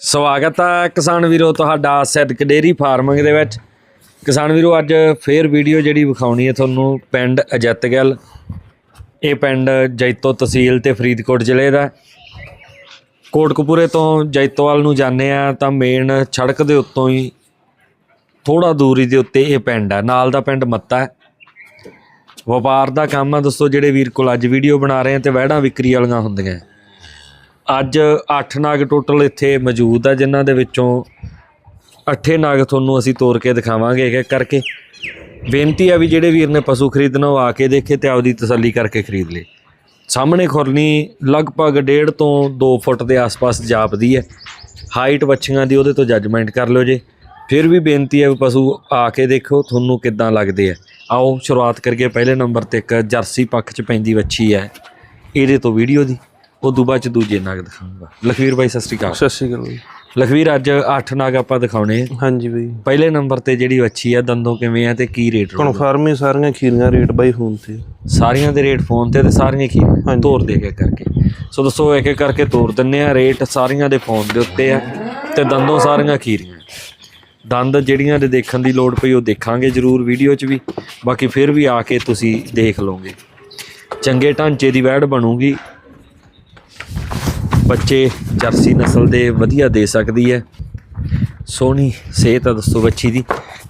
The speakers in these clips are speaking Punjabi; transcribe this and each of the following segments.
ਸਵਾਗਤ ਹੈ ਕਿਸਾਨ ਵੀਰੋ ਤੁਹਾਡਾ ਸਿੱਧਕ ਡੇਰੀ ਫਾਰਮਿੰਗ ਦੇ ਵਿੱਚ। ਕਿਸਾਨ ਵੀਰੋ, ਅੱਜ ਫੇਰ ਵੀਡੀਓ ਜਿਹੜੀ ਵਿਖਾਉਣੀ ਹੈ ਤੁਹਾਨੂੰ ਪਿੰਡ ਅਜਤਗਲ। ਇਹ ਪਿੰਡ ਜੈਤੋ ਤਹਿਸੀਲ ਤੇ ਫਰੀਦਕੋਟ ਜ਼ਿਲ੍ਹੇ ਦਾ। ਹੈ। ਕੋਟਕਪੂਰੇ ਤੋਂ ਜੈਤੋਵਾਲ ਨੂੰ ਜਾਂਦੇ ਆ ਤਾਂ ਮੇਨ ਸੜਕ ਦੇ ਉੱਤੋਂ ਹੀ ਥੋੜਾ ਦੂਰੀ ਦੇ ਉੱਤੇ ਇਹ ਪਿੰਡ ਹੈ ਨਾਲ ਦਾ ਪਿੰਡ ਮੱਤਾ ਹੈ। ਵਪਾਰ ਦਾ ਕੰਮ ਆ। ਦੋਸਤੋ ਜਿਹੜੇ ਵੀਰ ਕੋਲ ਅੱਜ ਵੀਡੀਓ ਬਣਾ ਰਹੇ ਆ ਤੇ ਵਹਿੜਾਂ ਵਿਕਰੀ ਵਾਲੀਆਂ ਹੁੰਦੀਆਂ। ਅੱਜ 8 ਨਾਗ ਟੋਟਲ ਇੱਥੇ ਮੌਜੂਦ ਆ, ਜਿਨ੍ਹਾਂ ਦੇ ਵਿੱਚੋਂ ਅੱਠੇ ਨਾਗ ਤੁਹਾਨੂੰ ਅਸੀਂ ਤੋੜ ਕੇ ਦਿਖਾਵਾਂਗੇ ਇੱਕ ਇੱਕ ਕਰਕੇ। ਬੇਨਤੀ ਆ ਵੀ ਜਿਹੜੇ ਵੀਰ ਨੇ ਪਸ਼ੂ ਖਰੀਦਣਾ ਉਹ ਆ ਕੇ ਦੇਖੇ ਤੇ ਆਪਦੀ ਤਸੱਲੀ ਕਰਕੇ ਖਰੀਦ ਲੇ ਸਾਹਮਣੇ ਖੁਰਨੀ ਲਗਭਗ 1.5 ਤੋਂ 2 ਫੁੱਟ ਦੇ ਆਸ-ਪਾਸ ਜਾਪਦੀ ਹੈ। ਹਾਈਟ ਵੱਛੀਆਂ ਦੀ ਉਹਦੇ ਤੋਂ ਜੱਜਮੈਂਟ ਕਰ ਲਿਓ ਜੇ। ਫਿਰ ਵੀ ਬੇਨਤੀ ਹੈ ਵੀ ਪਸ਼ੂ ਆ ਕੇ ਦੇਖੋ, ਤੁਹਾਨੂੰ ਕਿੱਦਾਂ ਲੱਗਦੇ ਆ। ਆਓ ਸ਼ੁਰੂਆਤ ਕਰਕੇ ਪਹਿਲੇ ਨੰਬਰ ਤੇ ਇੱਕ ਜਰਸੀ ਪੱਖ 'ਚ ਪੈਂਦੀ ਵੱਛੀ ਹੈ। ਇਹਦੇ ਤੋਂ ਵੀਡੀਓ ਦੀ। ਉਦੋਂ ਬਾਅਦ ਚ ਦੂਜੇ ਨਾਗ ਦਿਖਾਊਂਗਾ। ਲਖਵੀਰ ਬਾਈ ਸਤਿ ਸ਼੍ਰੀ ਅਕਾਲ। ਸਤਿ ਸ਼੍ਰੀ ਅਕਾਲ ਲਖਵੀਰ ਅੱਜ 8 ਨਾਗ ਆਪਾਂ ਦਿਖਾਉਣੇ ਆ। ਹਾਂਜੀ ਬਈ। ਪਹਿਲੇ ਨੰਬਰ ਤੇ ਜਿਹੜੀ ਵੱਛੀ ਆ ਦੰਦੋਂ ਕਿਵੇਂ ਆ ਤੇ ਕੀ ਰੇਟ ਕਨਫਰਮ ਹੀ ਸਾਰੀਆਂ ਖੀਰੀਆਂ ਰੇਟ ਬਾਈ ਫੋਨ ਤੇ। ਸਾਰੀਆਂ ਦੇ ਰੇਟ ਫੋਨ ਤੇ ਤੇ ਸਾਰੀਆਂ ਹਾਂਜੀ। ਤੋਰ ਦੇ ਕੇ ਕਰਕੇ। ਸੋ ਦੱਸੋ ਇੱਕ ਇੱਕ ਕਰਕੇ ਤੋਰ ਦਿੰਨੇ ਆ। ਰੇਟ ਸਾਰੀਆਂ ਦੇ ਫੋਨ ਦੇ ਉੱਤੇ ਆ ਤੇ ਦੰਦੋਂ ਸਾਰੀਆਂ ਖੀਰੀਆਂ। ਦੰਦ ਜਿਹੜੀਆਂ ਦੇ ਦੇਖਣ ਦੀ ਲੋੜ ਪਈ ਉਹ ਦੇਖਾਂਗੇ ਜ਼ਰੂਰ ਵੀਡੀਓ 'ਚ ਵੀ। ਬਾਕੀ ਫਿਰ ਵੀ ਆ ਕੇ ਤੁਸੀਂ ਦੇਖ ਲਓਗੇ। ਚੰਗੇ ਢਾਂਚੇ ਦੀ ਵੈੜ ਬਣੂਗੀ। ਬੱਚੇ ਜਰਸੀ ਨਸਲ ਦੇ ਵਧੀਆ ਦੇ ਸਕਦੀ ਹੈ। ਸੋਹਣੀ ਸਿਹਤ ਆ ਦੋਸਤੋ ਬੱਚੀ ਦੀ।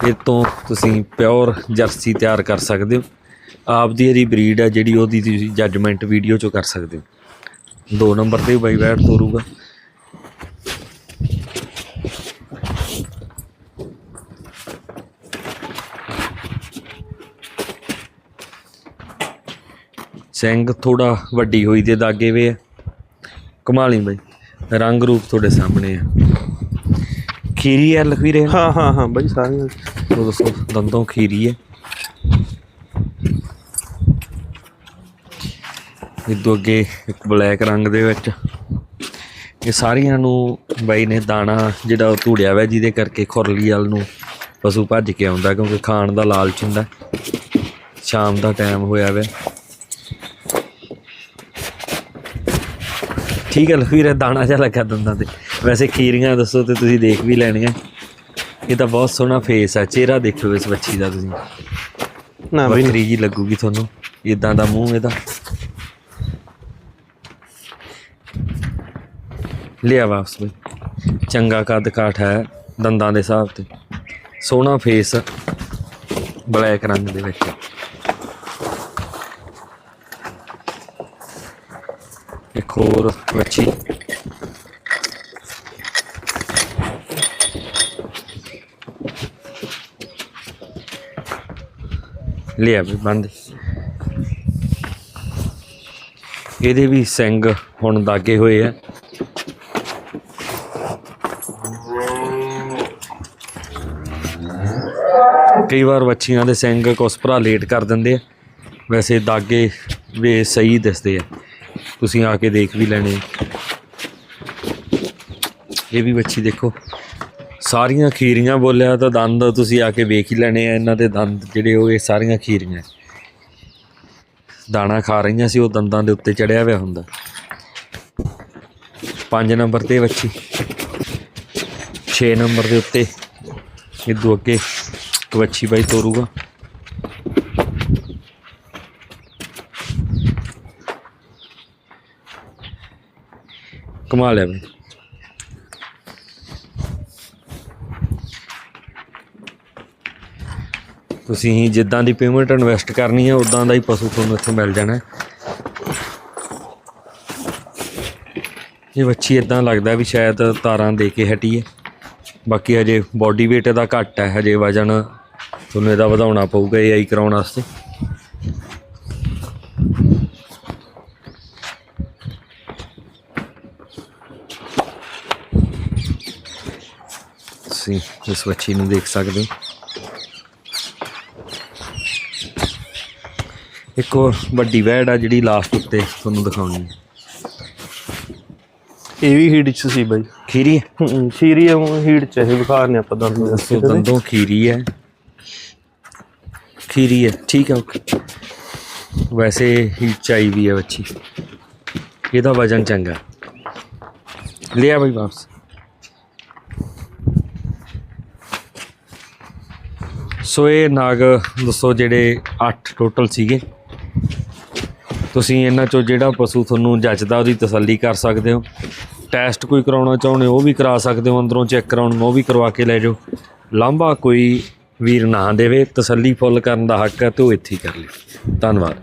ਇਹ ਤੋਂ ਤੁਸੀਂ ਪਿਓਰ ਜਰਸੀ ਤਿਆਰ ਕਰ ਸਕਦੇ ਹੋ। ਆਪਦੀ ਇਹਦੀ ਬਰੀਡ ਆ ਜਿਹੜੀ ਉਹਦੀ ਤੁਸੀਂ ਜੱਜਮੈਂਟ ਵੀਡੀਓ ਚੋਂ ਕਰ ਸਕਦੇ ਹੋ। ਦੋ ਨੰਬਰ ਤੇ ਬਾਈ ਬੈਠ ਤੋਰੂਗਾ। ਸਿੰਘ ਥੋੜਾ ਵੱਡੀ ਹੋਈ ਦੇ ਦਾਗੇ ਵੇ ਆ। ਕਮਾਲੀ ਬਾਈ। ਰੰਗ ਰੂਪ ਤੁਹਾਡੇ ਸਾਹਮਣੇ ਆ। ਖੀਰੀ ਹੈ ਲਖਵੀਰੇ ਹਾਂ ਹਾਂ ਹਾਂ ਬਾਈ ਸਾਰੀਆਂ ਉਹ ਦੱਸੋ ਦੰਦੋਂ ਖੀਰੀ ਹੈ ਇਦੋਂ ਅੱਗੇ ਇੱਕ ਬਲੈਕ ਰੰਗ ਦੇ ਵਿੱਚ ਇਹ ਸਾਰੀਆਂ ਨੂੰ ਬਾਈ ਨੇ ਦਾਣਾ ਜਿਹੜਾ ਉਹ ਧੂੜਿਆ ਹੋਇਆ ਜਿਹਦੇ ਕਰਕੇ ਖੁਰਲੀ ਵਾਲ ਨੂੰ ਪਸ਼ੂ ਭੱਜ ਕੇ ਆਉਂਦਾ ਕਿਉਂਕਿ ਖਾਣ ਦਾ ਲਾਲਚ ਹੁੰਦਾ। ਸ਼ਾਮ ਦਾ ਟਾਈਮ ਹੋਇਆ ਵੇ। ਠੀਕ ਹੈ ਲਖਵੀਰ ਇਹ ਦਾਣਾ ਜਿਹਾ ਲੱਗਾ ਦੰਦਾਂ ਤੇ। ਵੈਸੇ ਖੀਰੀਆਂ ਦੱਸੋ ਤੇ ਤੁਸੀਂ ਦੇਖ ਵੀ ਲੈਣੀਆਂ। ਇਹ ਤਾਂ ਬਹੁਤ ਸੋਹਣਾ ਫੇਸ ਹੈ ਚਿਹਰਾ ਦੇਖੋ ਇਸ ਬੱਚੀ ਦਾ ਤੁਸੀਂ। ਨਾ ਬਈ ਵੱਖਰੀ ਜੀ ਲੱਗੂਗੀ ਤੁਹਾਨੂੰ ਇਦਾਂ ਦਾ ਮੂੰਹ ਇਹਦਾ। ਲਿਆ ਵਾਪਸ ਬਈ। ਚੰਗਾ ਕੱਦ ਕਾਠ ਹੈ ਦੰਦਾਂ ਦੇ ਹਿਸਾਬ ਤੇ। ਸੋਹਣਾ ਫੇਸ ਬਲੈਕ ਰੰਗ ਦੇ ਵਿੱਚ। ਹੋਰ ਵੱਛੀ ਲਿਆ ਵੀ ਬੰਦ। ਇਹਦੇ ਵੀ ਸਿੰਘ ਹੁਣ ਦਾਗੇ ਹੋਏ ਆ। ਕਈ ਵਾਰ ਵੱਛੀਆਂ ਦੇ ਸਿੰਘ ਕੁਛ ਭਰਾ ਲੇਟ ਕਰ ਦਿੰਦੇ ਆ। ਵੈਸੇ ਦਾਗੇ ਵੀ ਸਹੀ ਦਿਸਦੇ ਆ। ਤੁਸੀਂ ਆ ਕੇ ਦੇਖ ਵੀ ਲੈਣੇ। ਇਹ ਵੀ ਵੱਛੀ ਦੇਖੋ, ਸਾਰੀਆਂ ਖੀਰੀਆਂ ਬੋਲਿਆ ਤਾਂ ਦੰਦ ਤੁਸੀਂ ਆ ਕੇ ਵੇਖ ਹੀ ਲੈਣੇ ਆ, ਇਹਨਾਂ ਦੇ ਦੰਦ ਜਿਹੜੇ ਉਹ, ਇਹ ਸਾਰੀਆਂ ਖੀਰੀਆਂ। ਦਾਣਾ ਖਾ ਰਹੀਆਂ ਸੀ, ਉਹ ਦੰਦਾਂ ਦੇ ਉੱਤੇ ਚੜਿਆ ਹੋਇਆ ਹੁੰਦਾ। ਪੰਜ ਨੰਬਰ ਤੇ ਵੱਛੀ 6 ਨੰਬਰ ਦੇ ਉੱਤੇ, ਇਹ ਦੋ ਅੱਗੇ ਇੱਕ ਵੱਛੀ ਬਾਈ ਤੋਰੂਗਾ। ਕਮਾਲ ਲਿਆ ਬਈ ਤੁਸੀਂ ਜਿੱਦਾਂ ਦੀ ਪੇਮੈਂਟ ਇਨਵੈਸਟ ਕਰਨੀ ਹੈ ਉਦਾਂ ਦਾ ਹੀ ਪਸ਼ੂ ਤੁਹਾਨੂੰ ਇੱਥੋਂ ਮਿਲ ਜਾਣਾ ਇਹ ਵੱਛੀ ਇਦਾਂ ਲੱਗਦਾ ਵੀ ਸ਼ਾਇਦ ਤਾਰਾਂ ਦੇ ਕੇ ਹਟੀ ਹੈ ਬਾਕੀ ਹਜੇ ਬਾਡੀ weight ਇਹਦਾ ਘੱਟ ਹੈ, ਹਜੇ ਵਜਨ ਤੁਹਾਨੂੰ ਇਹਦਾ ਵਧਾਉਣਾ ਪਊਗਾ ਇਹ ਆਈ ਕਰਾਉਣ ਵਾਸਤੇ। ਤੁਸੀਂ ਇਸ ਵੱਛੀ ਨੂੰ ਦੇਖ ਸਕਦੇ ਹੋ ਇੱਕ ਹੋਰ ਵੱਡੀ ਵੈੜ ਆ ਜਿਹੜੀ ਲਾਸਟ ਉੱਤੇ ਤੁਹਾਨੂੰ ਦਿਖਾਉਣੀ ਹੈ ਇਹ ਵੀ ਹੀਟ ਚ ਸੀ ਬਾਈ। ਖੀਰੀ ਹੈ ਖੀਰੀ ਆ ਉਹ ਹੀਟ ਚ ਇਹ ਵਿਖਾਰਨੇ ਆਪਾਂ ਦੰਦ ਦੱਸੋ ਦੰਦੋਂ ਖੀਰੀ ਹੈ ਖੀਰੀ ਹੈ ਠੀਕ ਹੈ ਓਕੇ ਵੈਸੇ ਹੀ ਚਾਈ ਵੀ ਹੈ ਬੱਚੀ। ਇਹਦਾ ਵਜਨ ਚੰਗਾ। ਲਿਆ ਬਈ ਵਾਪਸ। ਸੋ ਇਹ ਨਾਗ, ਦੱਸੋ ਜਿਹੜੇ 8 ਟੋਟਲ ਸੀਗੇ। ਤੁਸੀਂ ਇਹਨਾਂ ਚੋਂ ਜਿਹੜਾ ਪਸ਼ੂ ਤੁਹਾਨੂੰ ਜੱਜਦਾ, ਉਹਦੀ ਤਸੱਲੀ ਕਰ ਸਕਦੇ ਹੋ। ਟੈਸਟ ਕੋਈ ਕਰਾਉਣਾ ਚਾਹੁੰਦੇ ਹੋ, ਉਹ ਵੀ ਕਰਾ ਸਕਦੇ ਹੋ। ਅੰਦਰੋਂ ਚੈੱਕ ਕਰਾਉਣ ਨੂੰ ਉਹ ਵੀ ਕਰਵਾ ਕੇ ਲੈ ਜਾਓ। ਲਾਂਭਾ ਕੋਈ ਵੀਰ ਨਾ ਦੇਵੇ, ਤਸੱਲੀ ਫੁੱਲ ਕਰਨ ਦਾ ਹੱਕ ਹੈ ਤੇ ਉਹ ਇੱਥੇ ਹੀ ਕਰ ਲਈ ਧੰਨਵਾਦ।